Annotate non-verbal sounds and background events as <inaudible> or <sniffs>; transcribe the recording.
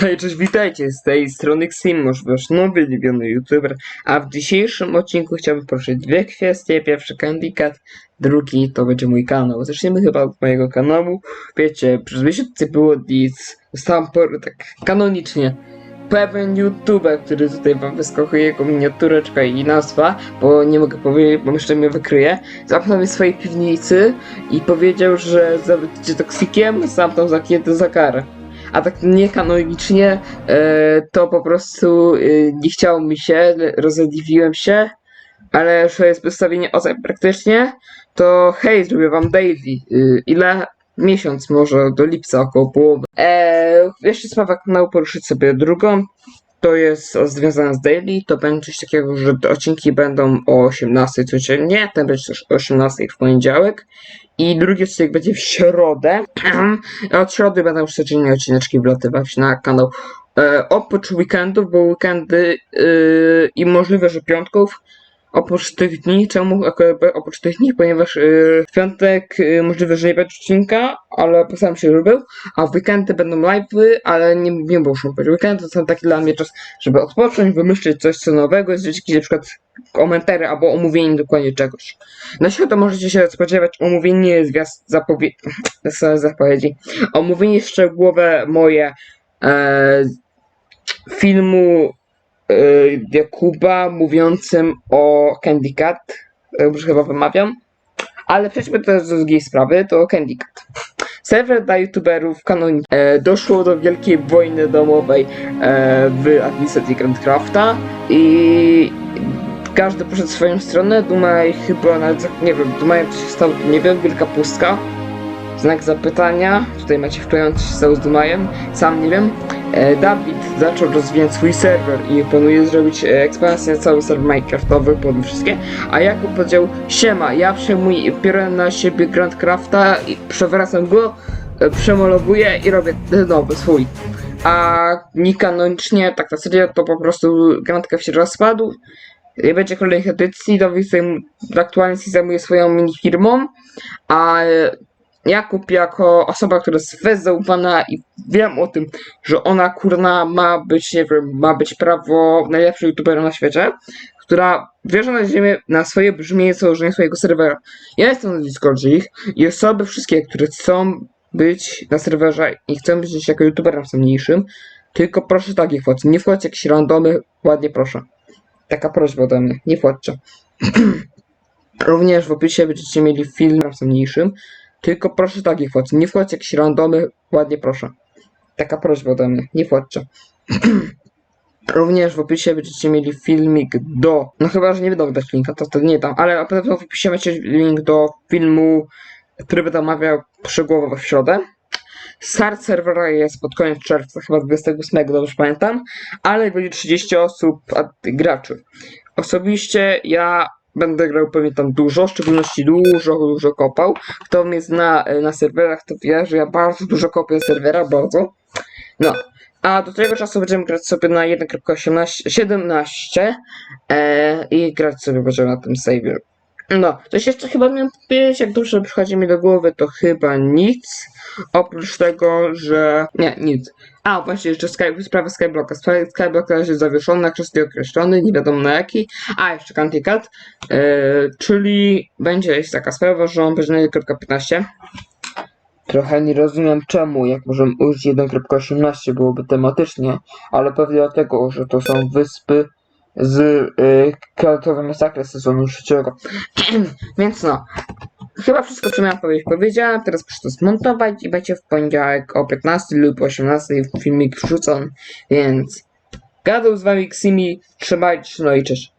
Hej, cześć, witajcie, z tej strony Ximusz, wasz nowy ulubiony youtuber, a w dzisiejszym odcinku chciałbym poruszyć dwie kwestie, pierwszy kandydat, drugi to będzie mój kanał. Zaczniemy chyba od mojego kanału, wiecie, przez miesiąc było nic, zostałam por tak kanonicznie, pewien youtuber, który tutaj wam wyskakuje jego miniatureczka i nazwa, bo nie mogę powiedzieć, bo jeszcze mnie wykryje, zamknął mnie swojej piwnicy i powiedział, że zabędziecie toksikiem, sam tam zamknięty za karę a tak niekanonicznie e, to po prostu e, nie chciało mi się, rozedliwiłem się, ale że jest wystawienie ocen praktycznie, to hej, zrobię wam daily. E, ile? Miesiąc może, do lipca około połowy. E, jeszcze sprawa kanału poruszyć sobie drugą. To jest związane z daily, to będzie coś takiego, że odcinki będą o 18 codziennie, ten będzie też o 18 w poniedziałek. I drugi odcinek będzie w środę. <clears throat> Od środy będą już codziennie odcineczki wlatywać na kanał. E, oprócz weekendów, bo weekendy e, i możliwe, że piątków. Oprócz tych dni, czemu oprócz tych dni, ponieważ e, w piątek e, możliwe, że nie będzie odcinka, ale postaram się, żeby był, a w weekendy będą live'y, ale nie, nie muszą być. Weekendy to są taki dla mnie czas, żeby odpocząć, wymyślić coś co nowego, zrobić jakieś na przykład albo omówienie dokładnie czegoś. Na środę możecie się spodziewać omówienie zwiast zapowie... <sniffs> zapowiedzi, omówienie szczegółowe moje e, filmu Jakuba mówiącym o Candy Cat, e, już chyba wymawiam, ale przejdźmy do drugiej sprawy, to Candy Cat. Serwer dla youtuberów kanon e, doszło do wielkiej wojny domowej e, w administracji Grandcrafta i każdy poszedł swoją stronę, Dumaj chyba nawet, nie wiem, Dumaj coś się stało, nie wiem, wielka pustka, znak zapytania, tutaj macie wklejający się z Dumajem, sam nie wiem. E, Dawid zaczął rozwijać swój serwer i planuje zrobić e, ekspansję na cały serwer Minecraftowy, pod wszystkie, a Jakub powiedział, siema, ja przejmuję, biorę na siebie Grandcrafta i przewracam go, e, przemalowuję i robię nowy swój. A niekanonicznie, tak na serio, to po prostu Grandcraft się rozpadł, nie będzie kolejnych edycji, Dawid zajm- aktualnie zajmuje swoją mini firmą, a Jakub jako osoba, która jest wez zaufana i wiem o tym, że ona kurna ma być, nie wiem, ma być prawo najlepszego youtubera na świecie, która wierzy na ziemię, na swoje brzmienie założenie swojego serwera. Ja jestem na Discordzie ich i osoby wszystkie, które chcą być na serwerze i chcą być jako youtuberem mniejszym, tylko proszę takich wchodź. Nie wchodźcie jakieś randomy, ładnie proszę. Taka prośba ode mnie, nie wchodźcie. <clears throat> Również w opisie będziecie mieli film mniejszym, tylko proszę takich wchodź. Nie wchodźcie jakieś randomy, ładnie proszę. Taka prośba ode mnie, nie wchodźcie. <clears throat> Również w opisie będziecie mieli filmik do. No chyba, że nie będą dać linka, to wtedy nie dam, ale na pewno w opisie macie link do filmu, który będę omawiał szczegółowo w środę. Start serwera jest pod koniec czerwca, chyba 28, dobrze pamiętam, ale będzie 30 osób, graczy. Osobiście ja będę grał pewnie tam dużo, w szczególności dużo, dużo kopał. Kto mnie zna e, na serwerach, to wie, że ja bardzo dużo kopię serwera, bardzo. No. A do tego czasu będziemy grać sobie na 1.18, 17 e, i grać sobie będziemy na tym save'ie. No, coś jeszcze chyba miałem powiedzieć, jak dobrze przychodzi mi do głowy, to chyba nic. Oprócz tego, że... Nie, nic. A, właśnie jeszcze Sky... sprawa Skyblocka. Sprawa Skyblocka jest zawieszona, kwestii określony, nie wiadomo na jaki. A, jeszcze Candy Cat. E, czyli będzie jest taka sprawa, że on będzie na 1.15. Trochę nie rozumiem czemu, jak możemy użyć 1.18 byłoby tematycznie, ale pewnie dlatego, że to są wyspy z y, kreatywem masakry z sezonu trzeciego. <clears throat> Więc no, chyba wszystko co miałam powiedzieć powiedziałam, teraz proszę to zmontować i będzie w poniedziałek o 15 lub 18 filmik wrzucony, więc gadał z wami Ksimi, trzymajcie się, no i cześć.